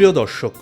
প্রিয় দর্শক,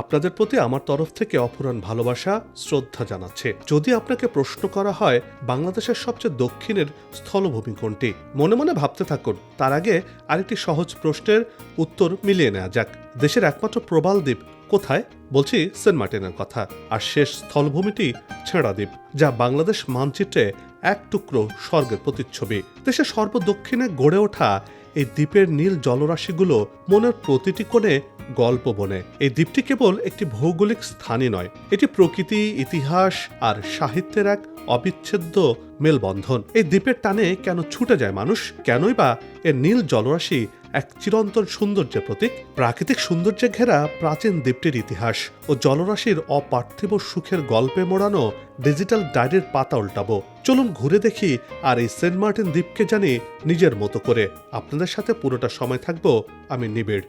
আপনাদের প্রতি আমার তরফ থেকে অপরাণ ভালোবাসা, শ্রদ্ধা জানাচ্ছে। যদি আপনাকে প্রশ্ন করা হয় বাংলাদেশের সবচেয়ে দক্ষিণের স্থলভূমি কোনটি, মনে মনে ভাবতে থাকুন। তার আগে আরেকটি সহজ প্রশ্নের উত্তর মিলিয়ে নেওয়া যাক। দেশের একমাত্র প্রবাল দ্বীপ কোথায়? বলছি সেন্ট মার্টিনের কথা। আর শেষ স্থলভূমিটি ছেঁড়া দ্বীপ যা বাংলাদেশ মানচিত্রে এক টুকরো স্বর্গের প্রতিচ্ছবি। দেশের সর্বদক্ষিণে গড়ে ওঠা এই দ্বীপের নীল জলরাশিগুলো মনের প্রতিটি কোণে গল্প বনে। এই দ্বীপটি কেবল একটি ভৌগোলিক স্থানই নয়, এটি প্রকৃতি, ইতিহাস আর সাহিত্যের এক অবিচ্ছেদ্য মেলবন্ধন। এই দ্বীপের টানে কেন ছুটে যায় মানুষ? কেনই বা এর নীল জলরাশি এক চিরন্তন সৌন্দর্যের প্রতীক। প্রাকৃতিক সৌন্দর্যে ঘেরা প্রাচীন দ্বীপটির ইতিহাস ও জলরাশির অপার্থিব সুখের গল্পে মোড়ানো ডিজিটাল ডায়ের পাতা উল্টাবো। চলুন ঘুরে দেখি আর এই সেন্ট মার্টিন দ্বীপকে জানি নিজের মতো করে। আপনাদের সাথে পুরোটা সময় থাকব, আমি নিবিড়।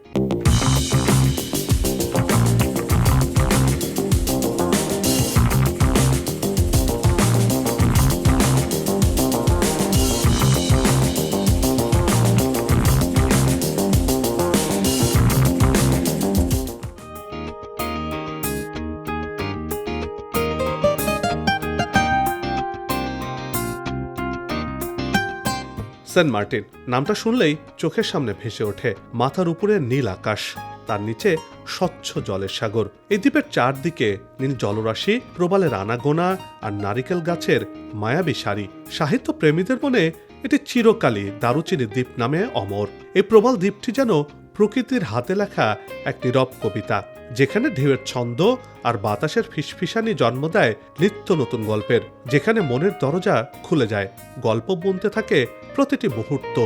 Saint Martin. নামটা শুনলেই চোখের সামনে ভেসে ওঠে মাথার উপরে নীল আকাশ, তার নিচে স্বচ্ছ জলের সাগর। এই দ্বীপের চারদিকে নীল জলরাশি প্রবালের আনাগোনা আর নারিকেল গাছের মায়াবী সারি। সাহিত্য প্রেমীদের মনে এটি চিরকালই দারুচিনি দ্বীপ নামে অমর। এই প্রবাল দ্বীপটি যেন প্রকৃতির হাতে লেখা এক নীরব কবিতা। যেখানে ঢেউয়ের ছন্দ আর বাতাসের ফিসফিসানি জন্ম দেয় নিত্য নতুন গল্পের, যেখানে মনের দরজা খুলে যায়। গল্প বুনতে থাকে প্রতিটি মুহূর্ত।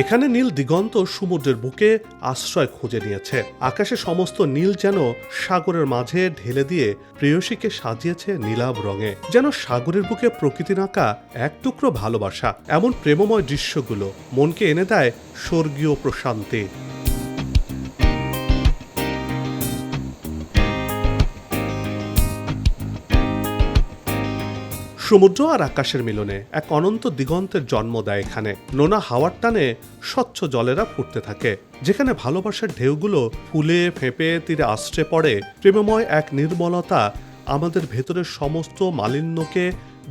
এখানে নীল দিগন্ত সমুদ্রের বুকে আশ্রয় খুঁজে নিয়েছে। আকাশে সমস্ত নীল যেন সাগরের মাঝে ঢেলে দিয়ে প্রেয়সীকে সাজিয়েছে নীলাভ রঙে। যেন সাগরের বুকে প্রকৃতির আঁকা এক টুকরো ভালোবাসা। এমন প্রেমময় দৃশ্যগুলো মনকে এনে দেয় স্বর্গীয় প্রশান্তি। সমুদ্র আর আকাশের মিলনে এক অনন্ত দিগন্তের জন্ম দেয় এখানে। নোনা হাওয়ার টানে স্বচ্ছ জলেরা ফুটতে থাকে, যেখানে ভালোবাসার ঢেউগুলো ফুলে, ফেঁপে, তীরে আশ্রে পড়ে। প্রেমময় এক নির্মলতা আমাদের ভেতরের সমস্ত মালিন্যকে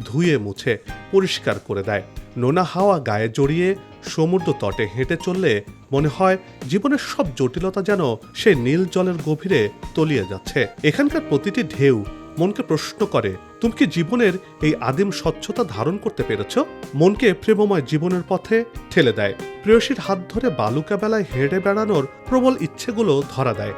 ধুয়ে মুছে, পরিষ্কার করে দেয়। নোনা হাওয়া গায়ে জড়িয়ে সমুদ্র তটে হেঁটে চললে মনে হয় জীবনের সব জটিলতা যেন সে নীল জলের গভীরে তলিয়ে যাচ্ছে। এখানকার প্রতিটি ঢেউ মনকে প্রশ্ন করে তুমি কি জীবনের এই আদিম স্বচ্ছতা ধারণ করতে পেরেছ? মনকে প্রেমময় জীবনের পথে ঠেলে দেয়। প্রেয়সীর হাত ধরে বালুকা বেলায় হেঁটে বেড়ানোর প্রবল ইচ্ছেগুলো ধরা দেয়।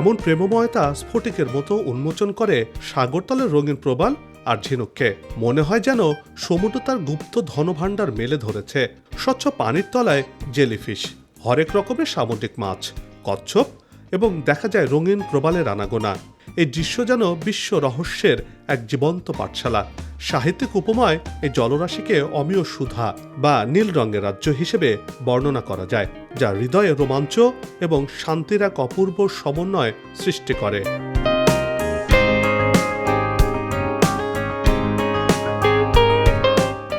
এমন প্রেমময়তা স্ফটিকের মতো উন্মোচন করে সাগরতলের রঙিন প্রবাল আর ঝিনুককে। মনে হয় যেন সমুদ্র তার গুপ্ত ধনভাণ্ডার মেলে ধরেছে। স্বচ্ছ পানির তলায় জেলিফিশ, হরেক রকমের সামুদ্রিক মাছ। কচ্ছপ এবং দেখা যায় রঙিন প্রবালের আনাগোনা। এই দৃশ্য যেন বিশ্ব রহস্যের এক জীবন্ত পাঠশালা। সাহিত্যিক উপময় এই জলরাশিকে অমীয় সুধা বা নীল রঙের রাজ্য হিসেবে বর্ণনা করা যায়, যা হৃদয়ে রোমাঞ্চ এবং শান্তির এক অপূর্ব সমন্বয় সৃষ্টি করে।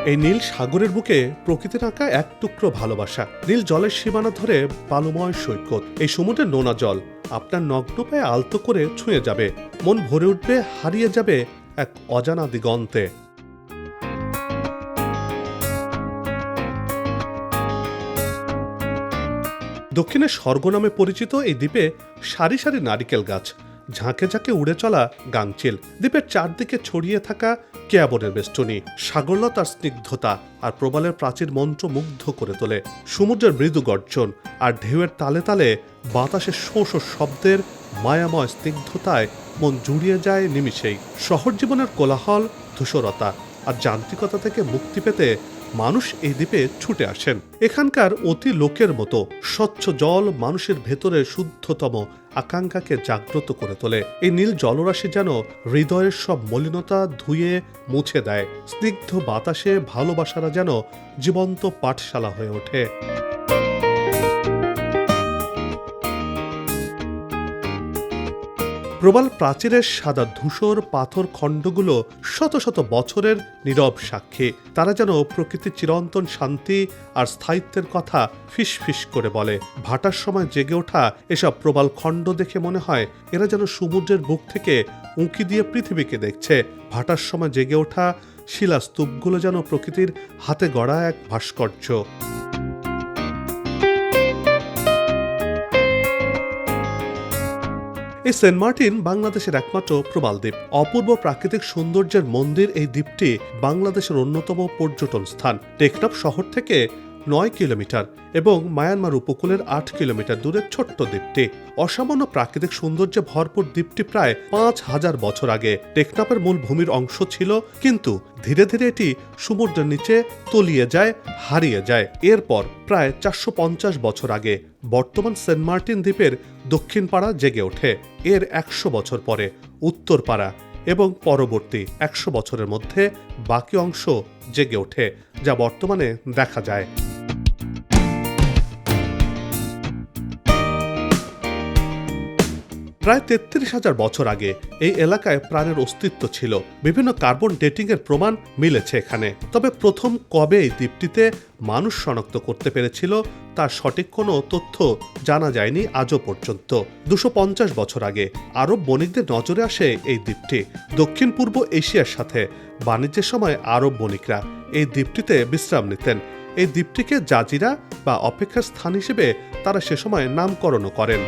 এই নীল সাগরের বুকে প্রকৃতির আঁকা এক টুকরো ভালোবাসা। নীল জলের সীমানা ধরে বালুময় সৈকত। এই সমুদ্রের নোনা জল। আপনার নগ্ন পায়ে আলতো করে ছুঁয়ে যাবে। মন ভরে উঠবে, হারিয়ে যাবে এক অজানা দিগন্তে। দক্ষিণে স্বর্গ নামে পরিচিত এই দ্বীপে সারি সারি নারিকেল গাছ। ঝাঁকে ঝাঁকে উড়ে চলা গাংচিল দ্বীপের চারদিকে ছড়িয়ে থাকা কেয়াবনের বেষ্টনী সাগরলতার স্নিগ্ধতা আর প্রবালের প্রাচীর মন্ত্র মুগ্ধ করে তোলে। সমুদ্রের মৃদু গর্জন আর ঢেউয়ের তালে তালে বাতাসের শোঁ শব্দের মায়াময় স্নিগ্ধতায় মন জুড়িয়ে যায় নিমিষেই। শহর জীবনের কোলাহল, ধূসরতা আর যান্ত্রিকতা থেকে মুক্তি পেতে মানুষ এই দ্বীপে ছুটে আসেন। এখানকার অতি লোকের মতো স্বচ্ছ জল মানুষের ভেতরে শুদ্ধতম আকাঙ্ক্ষাকে জাগ্রত করে তোলে। এই নীল জলরাশি যেন হৃদয়ের সব মলিনতা ধুয়ে মুছে দেয়। স্নিগ্ধ বাতাসে ভালোবাসারা যেন জীবন্ত পাঠশালা হয়ে ওঠে। প্রবাল প্রাচীরের সাদা ধূসর পাথর খণ্ডগুলো শত শত বছরের নীরব সাক্ষী। তারা যেন প্রকৃতির চিরন্তন শান্তি আর স্থায়িত্বের কথা ফিস ফিস করে বলে। ভাটার সময় জেগে ওঠা এসব প্রবাল খণ্ড দেখে মনে হয় এরা যেন সমুদ্রের বুক থেকে উঁকি দিয়ে পৃথিবীকে দেখছে। ভাটার সময় জেগে ওঠা শিলাস্তূপগুলো যেন প্রকৃতির হাতে গড়া এক ভাস্কর্য। এই সেন্ট মার্টিন বাংলাদেশের একমাত্র প্রবাল দ্বীপ। অপূর্ব প্রাকৃতিক সৌন্দর্যের মন্দির এই দ্বীপটি বাংলাদেশের অন্যতম পর্যটন স্থান। টেকনাফ শহর থেকে নয় কিলোমিটার এবং মায়ানমার উপকূলের আট কিলোমিটার দূরের ছোট্ট দ্বীপটি। অসামান্য প্রাকৃতিক সৌন্দর্যে ভরপুর দ্বীপটি প্রায় পাঁচ হাজার বছর আগে টেকনাফের মূল ভূমির অংশ ছিল, কিন্তু ধীরে ধীরে এটি সমুদ্রের নিচে তলিয়ে যায়, হারিয়ে যায়। এরপর প্রায় চারশো পঞ্চাশ বছর আগে বর্তমান সেন্ট মার্টিন দ্বীপের দক্ষিণ পাড়া জেগে ওঠে। এর একশো বছর পরে উত্তর পাড়া এবং পরবর্তী একশো বছরের মধ্যে বাকি অংশ জেগে ওঠে, যা বর্তমানে দেখা যায়। প্রায় তেত্রিশ হাজার বছর আগে এই এলাকায় প্রাণের অস্তিত্ব ছিল। বিভিন্ন কার্বন ডেটিং এর প্রমাণ মিলেছে এখানে। তবে প্রথম কবে এই দ্বীপটিতে মানুষ শনাক্ত করতে পেরেছিল তার সঠিক কোনো তথ্য জানা যায়নি আজও পর্যন্ত। দুশো পঞ্চাশ বছর আগে আরব বণিকদের নজরে আসে এই দ্বীপটি। দক্ষিণ পূর্ব এশিয়ার সাথে বাণিজ্যের সময় আরব বণিকরা এই দ্বীপটিতে বিশ্রাম নিতেন। এই দ্বীপটিকে জাজিরা বা অপেক্ষার স্থান হিসেবে তারা সে সময় নামকরণও করেন।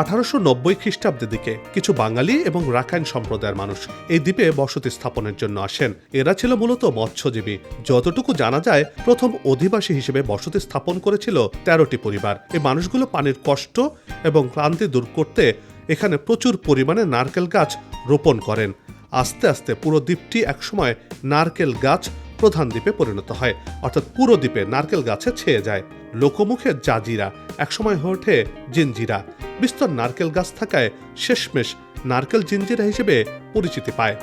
আঠারোশো নব্বই খ্রিস্টাব্দের দিকে কিছু বাঙালি এবং রাখাইন সম্প্রদায়ের মানুষ এই দ্বীপে বসতি স্থাপনের জন্য আসেন। এরা ছিল মূলত মৎস্যজীবী। যতটুকু জানা যায়, প্রথম অধিবাসী হিসেবে বসতি স্থাপন করেছিল তেরোটি পরিবার। এই মানুষগুলো পানির কষ্ট এবং ক্লান্তি দূর করতে এখানে প্রচুর পরিমাণে নারকেল গাছ রোপণ করেন। আস্তে আস্তে পুরো দ্বীপটি একসময় নারকেল গাছ প্রধান দ্বীপে পরিণত হয়। অর্থাৎ পুরো দ্বীপে নারকেল গাছে ছেয়ে যায়। লোকমুখে জাজিরা, একসময় হয়ে ওঠে জিঞ্জিরা বিস্তর নারকেল গাছ থাকায় শেষমেশ নারকেল জিঞ্জিরা হিসেবে পরিচিতি পায়।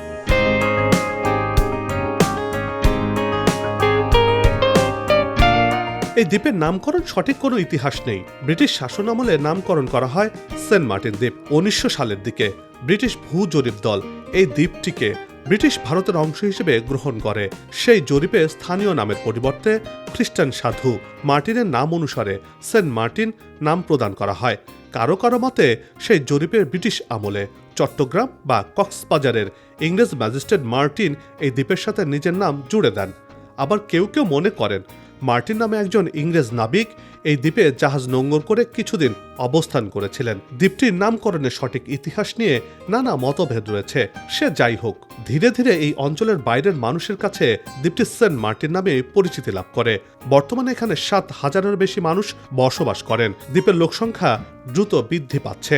এই দ্বীপের নামকরণ সঠিক কোনো ইতিহাস নেই। ব্রিটিশ শাসন আমলে নামকরণ করা হয় সেন্ট মার্টিন দ্বীপ। উনিশশো সালের দিকে ব্রিটিশ ভূ জরিপ দল এই দ্বীপটিকে ব্রিটিশ ভারতের অংশ হিসেবে গ্রহণ করে। সেই জরিপে স্থানীয় নামের পরিবর্তে খ্রিস্টান সাধু মার্টিনের নাম অনুসারে সেন্ট মার্টিন নাম প্রদান করা হয়। কারও কারও মতে, সেই জরিপের ব্রিটিশ আমলে চট্টগ্রাম বা কক্সবাজারের ইংরেজ ম্যাজিস্ট্রেট মার্টিন এই দ্বীপের সাথে নিজের নাম জুড়ে দেন। আবার কেউ কেউ মনে করেন মার্টিন নামে একজন ইংরেজ নাবিক এই দ্বীপে জাহাজ নোঙ্গর করে কিছুদিন অবস্থান করেছিলেন। দ্বীপটির নামকরণের সঠিক ইতিহাস নিয়ে নানা মতভেদ রয়েছে। সে যাই হোক, ধীরে ধীরে এই অঞ্চলের বাইরের মানুষের কাছে দ্বীপটি সেন্ট মার্টিন নামে পরিচিতি লাভ করে। বর্তমানে এখানে সাত হাজারের বেশি মানুষ বসবাস করেন। দ্বীপের লোকসংখ্যা দ্রুত বৃদ্ধি পাচ্ছে।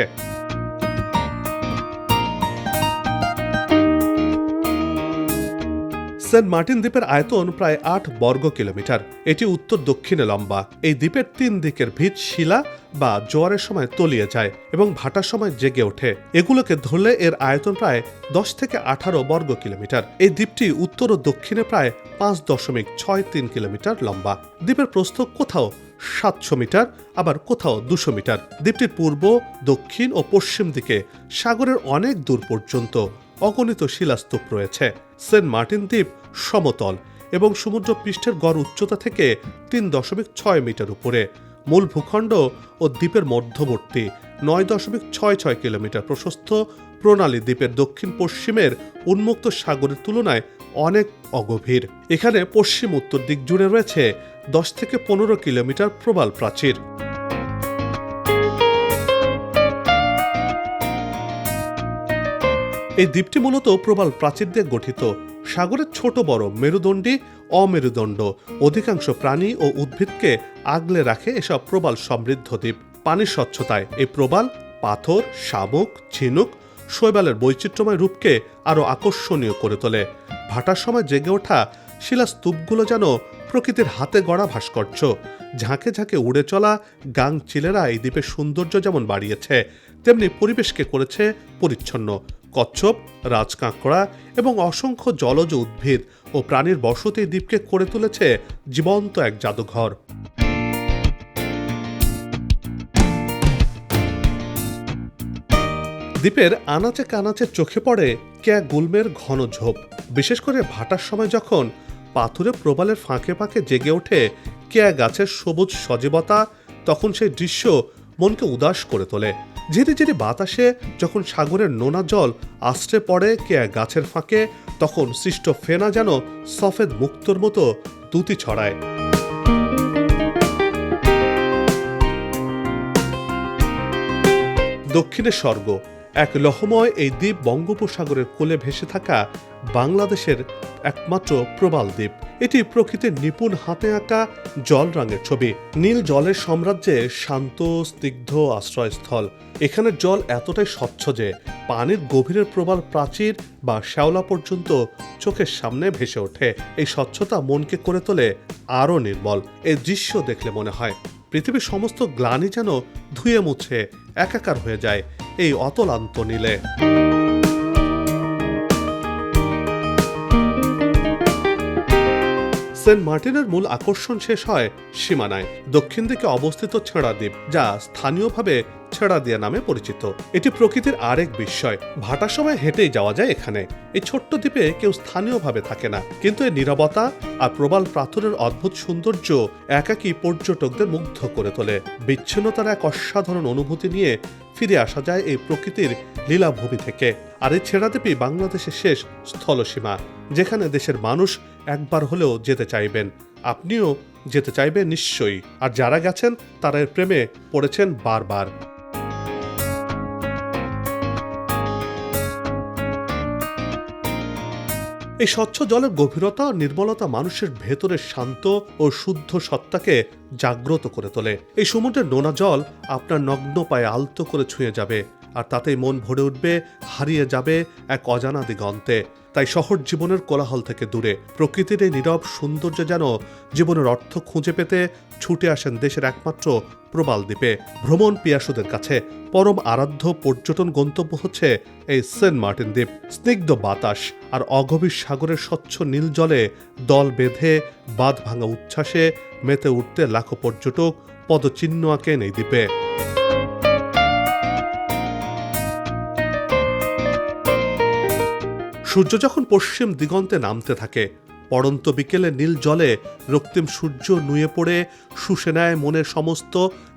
সেন্ট মার্টিন দ্বীপের আয়তন প্রায় আট বর্গ কিলোমিটার। এটি উত্তর দক্ষিণে লম্বা। এই দ্বীপের তিন দিকের ভিত শিলা বা জোয়ারের সময় তলিয়ে যায় এবং ভাটার সময় জেগে ওঠে। এগুলোকে ধরলে এর আয়তন প্রায় দশ থেকে আঠারো বর্গ কিলোমিটার। এই দ্বীপটি উত্তর ও দক্ষিণে প্রায় পাঁচ দশমিক ছয় তিন কিলোমিটার লম্বা। দ্বীপের প্রস্থ কোথাও সাতশো মিটার, আবার কোথাও দুশো মিটার। দ্বীপটির পূর্ব, দক্ষিণ ও পশ্চিম দিকে সাগরের অনেক দূর পর্যন্ত অগণিত শিলাস্তূপ রয়েছে। সেন্ট মার্টিন দ্বীপ সমতল এবং সমুদ্র পৃষ্ঠের গড় উচ্চতা থেকে তিন দশমিক ছয় মিটার উপরে। মূল ভূখণ্ড ও দ্বীপের মধ্যবর্তী নয় দশমিক ছয় ছয় কিলোমিটার প্রশস্ত প্রণালী দ্বীপের দক্ষিণ পশ্চিমের উন্মুক্ত সাগরের তুলনায় অনেক অগভীর। এখানে পশ্চিম উত্তর দিক জুড়ে রয়েছে দশ থেকে পনেরো কিলোমিটার প্রবাল প্রাচীর। এই দ্বীপটি মূলত প্রবাল প্রাচীর দিয়ে গঠিত। সাগরের ছোট বড় মেরুদণ্ডী অমেরুদণ্ড। অধিকাংশ প্রাণী ও উদ্ভিদকে আগলে রাখে এসব প্রবাল সমৃদ্ধ দ্বীপ। পানির স্বচ্ছতায় এই প্রবাল পাথর, শামুক, ঝিনুক, শৈবালের বৈচিত্র্যময় রূপকে আরও আকর্ষণীয় করে তোলে। ভাটার সময় জেগে ওঠা শিলাস্তূপগুলো যেন প্রকৃতির হাতে গড়া ভাস্কর্য। ঝাঁকে ঝাঁকে উড়ে চলা গাং চিলেরা এই দ্বীপের সৌন্দর্য যেমন বাড়িয়েছে, তেমনি পরিবেশকে করেছে পরিচ্ছন্ন। কচ্ছপ, রাজকাঁকড়া এবং অসংখ্য জলজ উদ্ভিদ ও প্রাণীর বসতি দ্বীপকে করে তুলেছে জীবন্ত এক জাদুঘর। দ্বীপের আনাচে কানাচে চোখে পড়ে ক্যা গুলমের ঘন ঝোপ। বিশেষ করে ভাটার সময় যখন পাথুরে প্রবালের ফাঁকে ফাঁকে জেগে ওঠে ক্যা গাছের সবুজ সজীবতা, তখন সেই দৃশ্য মনকে উদাস করে তোলে। ঝিরি ঝিরি বাতাসে যখন সাগরের নোনা জল আশ্রে পড়ে কে গাছের ফাঁকে, তখন সৃষ্ট ফেনা যেন সফেদ মুক্তর মতো দুতি ছড়ায়। দক্ষিণের স্বর্গ, এক লহময় এই দ্বীপ বঙ্গোপসাগরের কোলে ভেসে থাকা বাংলাদেশের একমাত্র প্রবাল দ্বীপ। এটি প্রকৃতির নিপুণ হাতে আঁকা জল রঙের ছবি। নীল জলের সাম্রাজ্যে শান্ত, স্নিগ্ধ আশ্রয়স্থল। এখানে জল এতটাই স্বচ্ছ যে পানির গভীরের প্রবাল প্রাচীর বা শ্যাওলা পর্যন্ত চোখের সামনে ভেসে ওঠে। এই স্বচ্ছতা মনকে করে তোলে আরও নির্মল। এই দৃশ্য দেখলে মনে হয় পৃথিবীর সমস্ত গ্লানি যেন ধুয়ে মুছে একাকার হয়ে যায় এই অতলান্ত নীলে। সেন্ট মার্টিনের মূল আকর্ষণ শেষ হয় সীমানায়। দক্ষিণ দিকে অবস্থিত ছেঁড়া দ্বীপ, যা স্থানীয়ভাবে ছেড়া দিয়া নামে পরিচিত। এটি প্রকৃতির আরেক বিস্ময়। ভাটার সময় হেঁটেই যাওয়া যায় এখানে। এই ছোট্ট দ্বীপে কেউ স্থানীয়ভাবে থাকে না। কিন্তু এর নিরবতা আর প্রবাল প্রাথরের অদ্ভুত সৌন্দর্য একাকী পর্যটকদের মুগ্ধ করে তোলে। বিচ্ছিন্নতার এক অসাধারণ অনুভূতি নিয়ে ফিরে আসা যায় এই প্রকৃতির লীলাভূমি থেকে। আর এই ছেড়াদ্বীপই বাংলাদেশের শেষ স্থলসীমা, যেখানে দেশের মানুষ একবার হলেও যেতে চাইবেন। আপনিও যেতে চাইবেন নিশ্চয়ই। আর যারা গেছেন, তারা এর প্রেমে পড়েছেন বারবার। এই স্বচ্ছ জলের গভীরতা, নির্মলতা মানুষের ভেতরের শান্ত ও শুদ্ধ সত্তাকে জাগ্রত করে তোলে। এই সমুদ্রের নোনা জল আপনার নগ্ন পায়ে আলতো করে ছুঁয়ে যাবে। আর তাতেই মন ভরে উঠবে, হারিয়ে যাবে এক অজানা দিগন্তে। তাই শহর জীবনের কোলাহল থেকে দূরে, প্রকৃতির এই নীরব সৌন্দর্য যেন জীবনের অর্থ খুঁজে পেতে ছুটে আসেন দেশের একমাত্র প্রবাল দ্বীপে। ভ্রমণ পিয়াসুদের কাছে পরম আরাধ্য পর্যটন গন্তব্য হচ্ছে এই সেন্ট মার্টিন দ্বীপ। স্নিগ্ধ বাতাস আর অগভীর সাগরের স্বচ্ছ নীল জলে দল বেঁধে, বাঁধ ভাঙা উচ্ছ্বাসে মেতে উঠতে লাখো পর্যটক পদচিহ্ন আঁকেন এই দ্বীপে। সূর্য যখন পশ্চিম দিগন্তে নামতে থাকে, পড়ন্ত বিকেলে নীল জলে রক্তিম সূর্য নুয়ে পড়ে শুষে নেয় মনের সমস্ত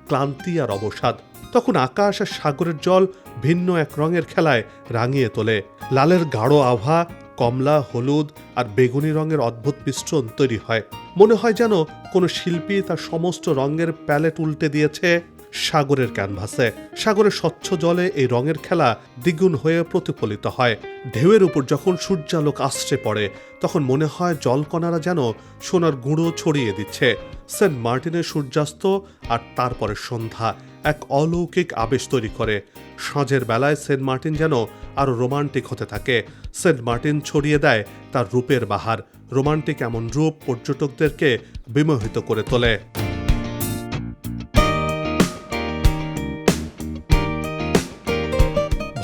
ক্লান্তি আর অবসাদ। তখন আকাশ আর সাগরের জল ভিন্ন এক রঙের খেলায় রাঙিয়ে তোলে। লালের গাঢ় আভা, কমলা, হলুদ আর বেগুনি রঙের অদ্ভুত মিশ্রণ তৈরি হয়। মনে হয় যেন কোনো শিল্পী তার সমস্ত রঙের প্যালেট উল্টে দিয়েছে। সাগরের ক্যানভাসে। সাগরের স্বচ্ছ জলে এই রঙের খেলা দ্বিগুণ হয়ে প্রতিফলিত হয়। ঢেউয়ের উপর যখন সূর্যালোক আশ্রে পড়ে, তখন মনে হয় জলকণারা যেন সোনার গুঁড়ো ছড়িয়ে দিচ্ছে। সেন্ট মার্টিনের সূর্যাস্ত আর তারপরে সন্ধ্যা এক অলৌকিক আবেশ তৈরি করে। সাঁঝের বেলায় সেন্ট মার্টিন যেন আরও রোমান্টিক হতে থাকে। সেন্ট মার্টিন ছড়িয়ে দেয় তার রূপের বাহার। রোমান্টিক এমন রূপ পর্যটকদেরকে বিমোহিত করে তোলে।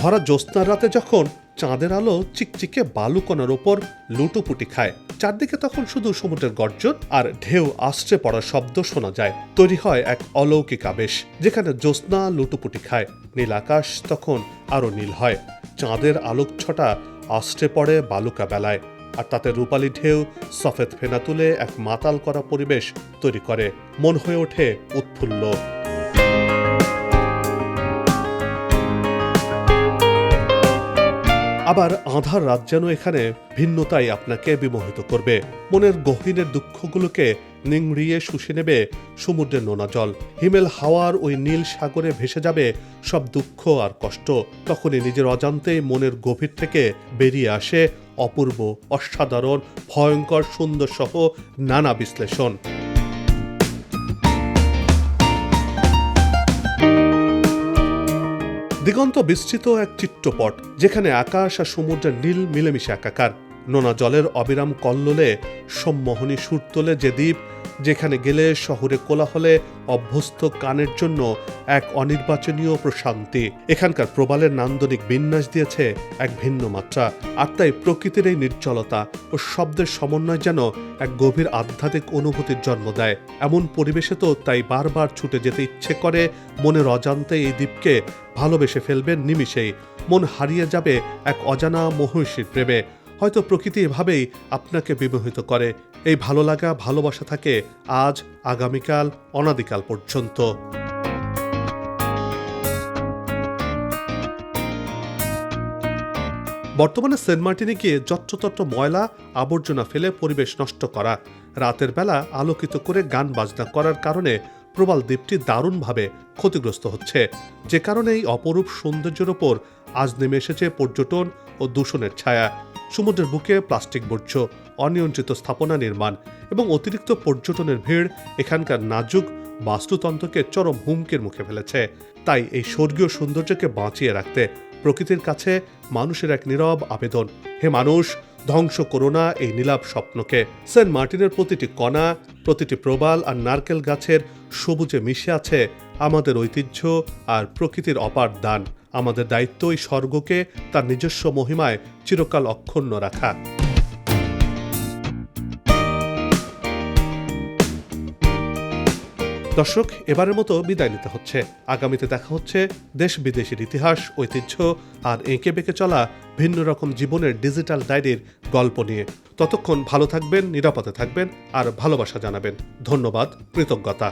ভরা জ্যোৎস্নার রাতে যখন চাঁদের আলো চিকচিকে বালুকণার ওপর লুটোপুটি খায়, চারদিকে তখন শুধু সমুদ্রের গর্জন আর ঢেউ আশ্রে পড়ার শব্দ শোনা যায়। তৈরি হয় এক অলৌকিক আবেশ, যেখানে জ্যোৎস্না লুটোপুটি খায়। নীল আকাশ তখন আরও নীল হয়। চাঁদের আলোক ছটা আশ্রে পড়ে বালুকা বেলায়, আর তাতে রূপালি ঢেউ সফেদ ফেনা তুলে এক মাতাল করা পরিবেশ তৈরি করে। মন হয়ে ওঠে উৎফুল্ল। আবার আধার রাত যেন এখানে ভিন্নতাই আপনাকে বিমোহিত করবে। মনের গহীনের দুঃখগুলোকে নিংড়িয়ে শুষে নেবে সমুদ্রের নোনা জল। হিমেল হাওয়ার ওই নীল সাগরে ভেসে যাবে সব দুঃখ আর কষ্ট। তখনই নিজের অজান্তেই মনের গভীর থেকে বেরিয়ে আসে অপূর্ব, অসাধারণ, ভয়ঙ্কর সুন্দর সহ নানা বিশ্লেষণ। দিগন্ত বিস্তৃত এক চিত্রপট, যেখানে আকাশ আর সমুদ্রের নীল মিলেমিশে একাকার। নোনা জলের অবিরাম কল্লোলে সম্মোহনী সুর তোলে যে দ্বীপ যেখানে গেলে শহরে কোলাহলে অভ্যস্ত কানের জন্য এক অনির্বাচনীয় প্রশান্তি। এখানকার প্রবালের নান্দনিক বিন্যাস দিয়েছে এক ভিন্ন মাত্রা আর তাই প্রকৃতির এই নির্জলতা ও শব্দের সমন্বয় যেন এক গভীর আধ্যাত্মিক অনুভূতির জন্ম দেয়। এমন পরিবেশে তো তাই বারবার ছুটে যেতে ইচ্ছে করে, মনের অজান্তে এই দ্বীপকে ভালোবেসে ফেলবেন নিমিষেই। মন হারিয়ে যাবে এক অজানা মহিষীর প্রেমে। হয়তো প্রকৃতি এভাবেই আপনাকে বিমোহিত করে। এই ভালো লাগা, ভালোবাসা থাকে আজ, আগামীকাল, অনাদিকাল পর্যন্ত। বর্তমানে সেন্ট মার্টিনে গিয়ে যত্রতত্র ময়লা, আবর্জনা ফেলে পরিবেশ নষ্ট করা, রাতের বেলা আলোকিত করে গান বাজনা করার কারণে প্রবাল দ্বীপটি দারুণভাবে ক্ষতিগ্রস্ত হচ্ছে। যে কারণে এই অপরূপ সৌন্দর্যের ওপর আজ নেমে এসেছে পর্যটন ও দূষণের ছায়া। সমুদ্রের বুকে প্লাস্টিক বর্জ্য, অনিয়ন্ত্রিত স্থাপনা নির্মাণ এবং অতিরিক্ত পর্যটনের ভিড় এখানকার নাজুক বাস্তুতন্ত্রকে চরম হুমকির মুখে ফেলেছে। তাই এই স্বর্গীয় সৌন্দর্যকে বাঁচিয়ে রাখতে প্রকৃতির কাছে মানুষের এক নীরব আবেদন। হে মানুষ, ধ্বংস করো না এই নীলাভ স্বপ্নকে। সেন্ট মার্টিনের প্রতিটি কণা, প্রতিটি প্রবাল আর নারকেল গাছের সবুজে মিশে আছে আমাদের ঐতিহ্য আর প্রকৃতির অপার দান। আমাদের দায়িত্ব এই স্বর্গকে তার নিজস্ব মহিমায় চিরকাল অক্ষুণ্ণ রাখা। দর্শক, এবারের মতো বিদায় নিতে হচ্ছে। আগামীতে দেখা হচ্ছে দেশ বিদেশের ইতিহাস, ঐতিহ্য আর এঁকে বেঁকে চলা ভিন্ন রকম জীবনের ডিজিটাল ডায়েরির গল্প নিয়ে। ততক্ষণ ভালো থাকবেন, নিরাপদে থাকবেন আর ভালোবাসা জানাবেন। ধন্যবাদ, কৃতজ্ঞতা।